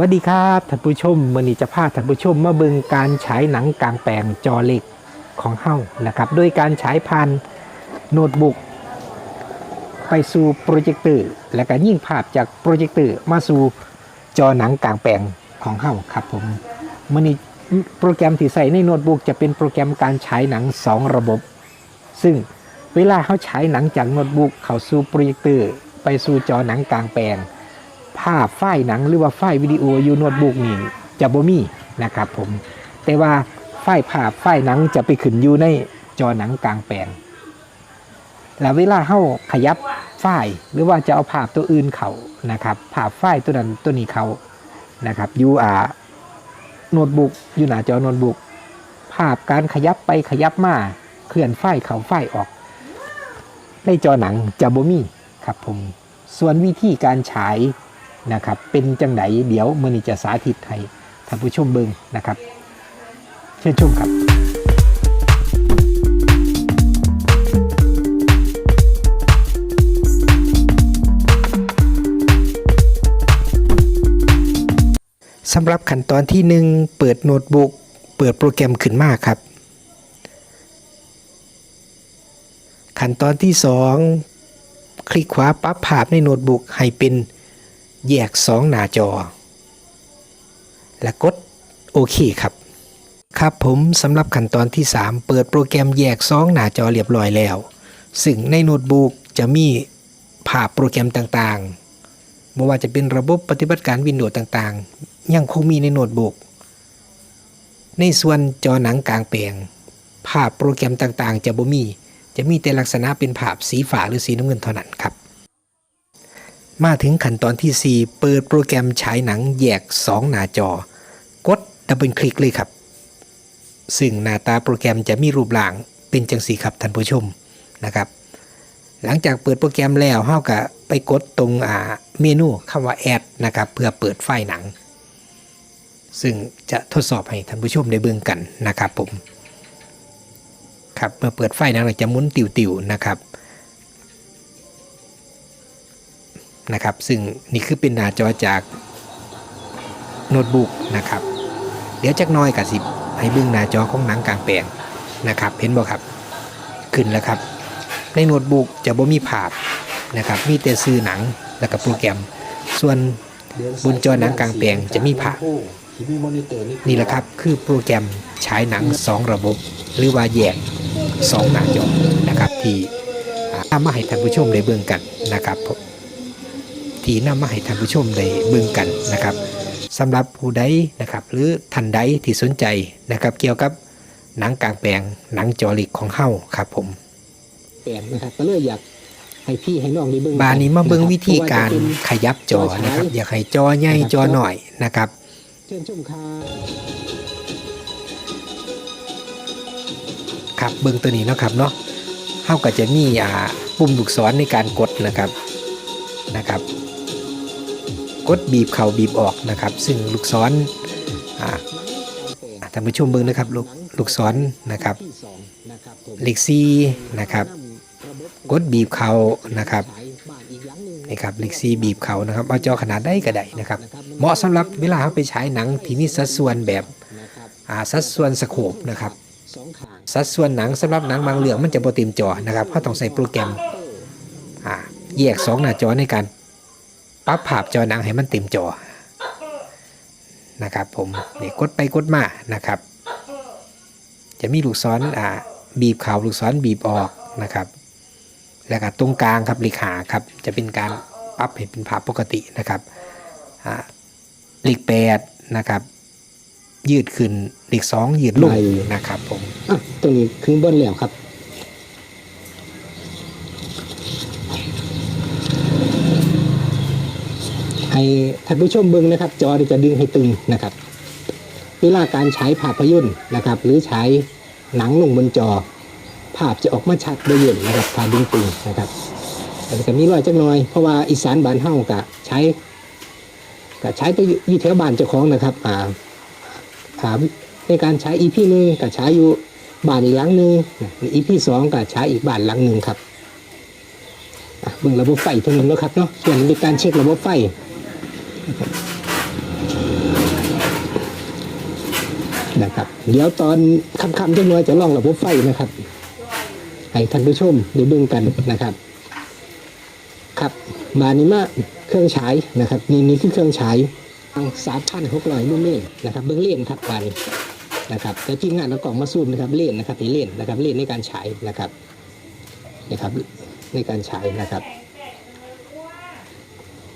วัสดีครับท่านผู้ชมมื่อนี้จะพาท่านผู้ชมมาเบิ่งการฉายหนังกลางแปลงจอเล็กของเฮานะครับโดยการฉายผ่านโน้ตบุ๊กไปสู่โปรเจคเตอร์และก็ยิ่งภาพจากโปรเจคเตอร์มาสู่จอหนังกลางแปลงของเฮาครับผมมื่อนี้โปรแกรมที่ใส่ในโน้ตบุ๊กจะเป็นโปรแกรมการฉายหนัง 2 ระบบ ซึ่งเวลาเขาฉายหนังจากโน้ตบุ๊กเข้าสู่โปรเจคเตอร์ไปสู่จอหนังกลางแปลง ภาพไฟล์หนังหรือว่าไฟล์วิดีโออยู่โน้ตบุ๊กนี่จะบ่มีนะครับผม แต่ว่าไฟล์ภาพไฟล์หนังจะไปขึ้นอยู่ในจอหนังกลางแปลงแล้วเวลาเฮาขยับไฟล์หรือว่าจะเอาภาพตัวอื่นเขานะครับภาพไฟล์ตัวนั้นตัวนี้เขานะครับอยู่อ่าโน้ตบุ๊กอยู่หน้าจอโน้ตบุ๊กภาพการขยับไปขยับมาเคลื่อนไฟล์เขาไฟล์ออก ในจอหนังจะบ่มีครับผม ส่วนวิธีการฉาย นะครับเป็นจังไดเดี๋ยวมือนี้จะสาธิตให้ท่านผู้ชมเบิงนะครับ เชิญชมครับสำหรับขั้นตอนที่ 1 เปิดโน้ตบุ๊กเปิดโปรแกรมขึ้นมาครับ ขั้นตอนที่ 2 คลิกขวาปรับภาพในโน้ตบุ๊กให้เป็น แยก 2 หน้าจอ และกดโอเคครับ ครับผมสำหรับขั้นตอนที่ 3 เปิดโปรแกรมแยก 2 หน้าจอเรียบร้อยแล้ว ซึ่งในโน้ตบุ๊กจะมีภาพโปรแกรมต่างๆไม่ว่าจะเป็นระบบปฏิบัติการ Windows ต่างๆ ยังคงมีในโน้ตบุ๊กในส่วนจอหนังกลางแปลง ภาพโปรแกรมต่างๆ จะบ่มี จะมีแต่ลักษณะเป็นภาพสีฟ้าหรือสีน้ำเงินเท่านั้นครับ มาถึงขั้นตอนที่ 4 เปิดโปรแกรมฉายหนังแยก 2 หน้าจอ กดดับเบิลคลิกเลยครับ ซึ่งหน้าตาโปรแกรมจะมีรูปร่างเป็นจังสีครับท่านผู้ชมนะครับ หลังจากเปิดโปรแกรมแล้วเฮาก็ไปกดตรงอ่าเมนูคำว่าแอดนะครับเพื่อเปิดไฟล์หนัง ซึ่งจะทดสอบให้ท่านผู้ชมได้เบิ่งกันนะครับผมครับเมื่อเปิดไฟนะเราจะหมุนติวๆนะครับ นะครับ ซึ่งนี่คือเป็นหน้าจอจากโน้ตบุ๊กนะครับ เดี๋ยวจักน้อยกับสิให้เบิ่งหน้าจอของหนังกลางแปลงนะครับ เห็นบ่ครับ ขึ้นแล้วครับ ในโน้ตบุ๊กจะบ่มีภาพนะครับ มีแต่ซื้อหนังแล้วก็โปรแกรม ส่วนบนจอหนังกลางแปลงจะมีภาพนี่แหละครับคือโปรแกรมฉายหนัง 2 ระบบ หรือว่าแยก2หน้าจอนะครับที่นำมาให้ท่านผู้ชมได้เบิ่งกันนะครับผม ที่นำมาให้ท่านผู้ชมได้เบิ่งกันนะครับสำหรับผู้ใดนะครับ หรือท่านใดที่สนใจนะครับ เกี่ยวกับหนังกลางแปลงหนังจอลิกของเฮาครับผมแปลงนะครับก็เลยอยากให้พี่ให้น้องได้เบิ่งบานนี้มาเบิ่งวิธีการเพะว่จะขยับจอนะครับ อยากให้จอใหญ่จอหน่อยนะครับเป็นเชิญชมค่ะครับเบิ่งตัวนี้เนาะครับเนาะเฮาก็จะมีอ่าปุ่มลูกศรในการกดนะครับนะครับ กดบีบเข่าบีบออกนะครับ ซึ่งลูกศรอ่าท่านผู้ชมเบิ่งนะครับลูกลูกศรนะครับที่สองนะครับผมเลขซีนะครับกดบีบเข่านะครับนี่ครับเลขซีบีบเข่านะครับเอาจอขนาดได้ก็ได้นะครับ เหมาะสำหรับเวลาเราไปฉายหนังที่มีสัดส่วนแบบอาสัดส่วนสโคปนะครับสัดส่วนหนังสำหรับหนังบางเรื่องมันจะบ่เต็มจอนะครับเขาต้องใส่โปรแกรมแยกสองหน้าจอในการ ปรับภาพจอหนังให้มันเต็มจอนะครับผมนี่กดไปกดมานะครับ จะมีลูกศรอ่าบีบเข่าลูกศรบีบออกนะครับ แล้วก็ตรงกลางครับเลขาครับจะเป็นการปรับให้เป็นภาพปกตินะครับอ่าเลขแปดนะครับ ยืดขึ้นเลขสองยืดลงนะครับผมอะตัวนี้คือบนแล้วครับ ให้ท่านผู้ชมเบิ่งนะครับ จอจะดึงให้ตึงนะครับ เวลาการใช้ภาพยนตร์นะครับ หรือใช้หนังลงบนจอ ภาพจะออกมาชัดได้เย็นนะครับถ้าดึงตึงนะครับแต่ก็มีรอยจักหน่อย เพราะว่าอีสานบ้านเฮากะใช้กะใช้ไปอยู่แถวบ้านเจ้าของนะครับอ่าถามในการใช้ EP หนึ่งกับใช้อยู่บ้านอีกหลังหนึ่งนะหรือ EP สองกับใช้อีกบ้านหลังหนึ่งครับเบิ่งระบบไฟเท่านั้นแล้วครับเนาะส่วนในการเช็คระบบไฟ นะครับ เดี๋ยวตอนค่ำๆจังน้อยจะลองระบบไฟนะครับ ให้ท่านผู้ชมได้เบิ่งกันนะครับ ครับบานนี้มาเครื่องฉายนะครับ นี่นี่คือเครื่องฉายสามพันหกร้อยลูเมนนะครับ เบื้องเล่นครับบานนะครับแต่ทีมงานเอากล่องมาซูมนะครับเล่นนะครับตีเล่นนะครับเล่นในการฉายนะครับนะครับในการฉายนะครับ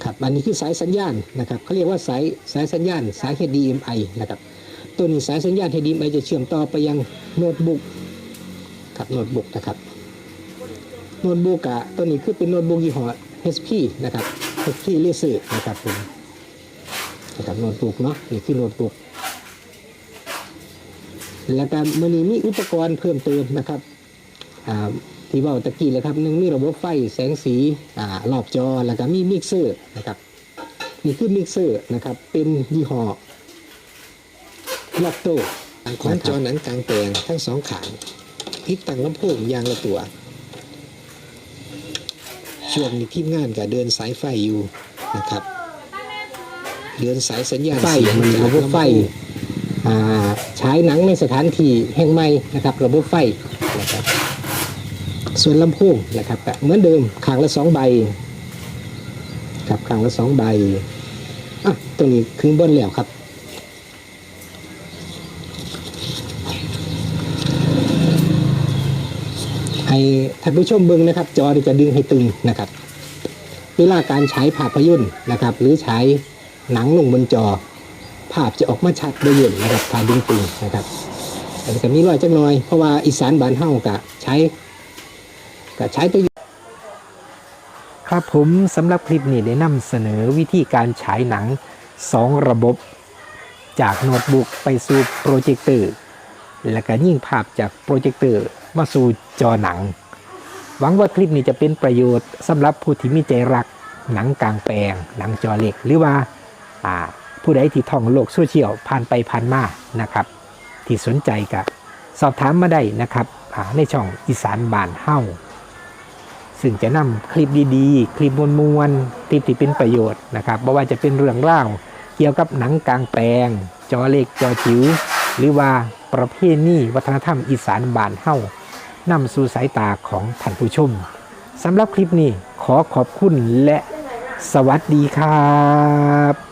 ครับอันนี้คือสายสัญญาณนะครับเขาเรียกว่าสายสายสัญญาณสาย HDMI นะครับตัวนี้สายสัญญาณ HDMI จะเชื่อมต่อไปยังโน้ตบุ๊กครับโน้ตบุ๊กนะครับโน้ตบุ๊กอะตัวนี้คือเป็นโน้ตบุ๊กยี่ห้อ HP นะครับ HP Laser นะครับผมนะครับโน้ตบุ๊กเนาะนี่คือโน้ตบุ๊กแล้วก็มันนี้มีอุปกรณ์เพิ่มเติมนะครับอ่า ที่เว่าตะกี้เลยครับหนึ่งมีระบบไฟแสงสีอ่ารอบจอแล้วก็มีมิกเซอร์นะครับนี่คือมิกเซอร์นะครับเป็นยี่ห้อล็อกโตของจอหนังกลางแปลงทั้งสองขางติดตั้งลำโพงอยางละตัว ช่วงนี้ทีมงานก็เดินสายไฟอยู่นะครับ เดินสายสัญญาณไฟเสียงมันจากระบบไฟลำโพงอ่าฉายหนังในสถานที่แห่งใหม่นะครับ ระบบไฟนะครับ ส่วนลำโพงนะครับก็เหมือนเดิมขางละสองใบครับขางละสองใบอะตรงนี้ครึ่งบนแล้วครับให้ท่านผู้ชมเบิ่งนะครับ จอจะดึงให้ตึงนะครับ เวลาการฉายภาพยนตร์นะครับ หรือฉายหนังลงบนจอ ภาพจะออกมาชัดโดยเด่นนะครับถ้าดึงตึงนะครับแต่ก็มีรอยจักหน่อยเพราะว่าอีสานบานเฮากะใช้ กะใช้ตัวครับผมสำหรับคลิปนี้ได้นำเสนอวิธีการฉายหนัง 2 ระบบ จากโน้ตบุ๊กไปสู่โปรเจคเตอร์ และก็ยิ่งภาพจากโปรเจคเตอร์มาสู่จอหนัง หวังว่าคลิปนี้จะเป็นประโยชน์สำหรับผู้ที่มีใจรักหนังกลางแปลง หนังจอเล็กหรือว่าผู้ใดที่ท่องโลกโซเชียลผ่านไปผ่านมานะครับ ที่สนใจก็สอบถามมาได้นะครับในช่องอีสานบานเฮ้า ซึ่งจะนำคลิปดีๆ คลิปมวลๆคลิปที่เป็นประโยชน์นะครับไม่ว่าจะเป็นเรื่องเล่าเกี่ยวกับหนังกลางแปลง จอเล็กจอจิ๋วหรือว่าประเพณีวัฒนธรรมอีสานบานเฮ้านำสู่สายตาของท่านผู้ชมสำหรับคลิปนี้ขอขอบคุณและสวัสดีครับ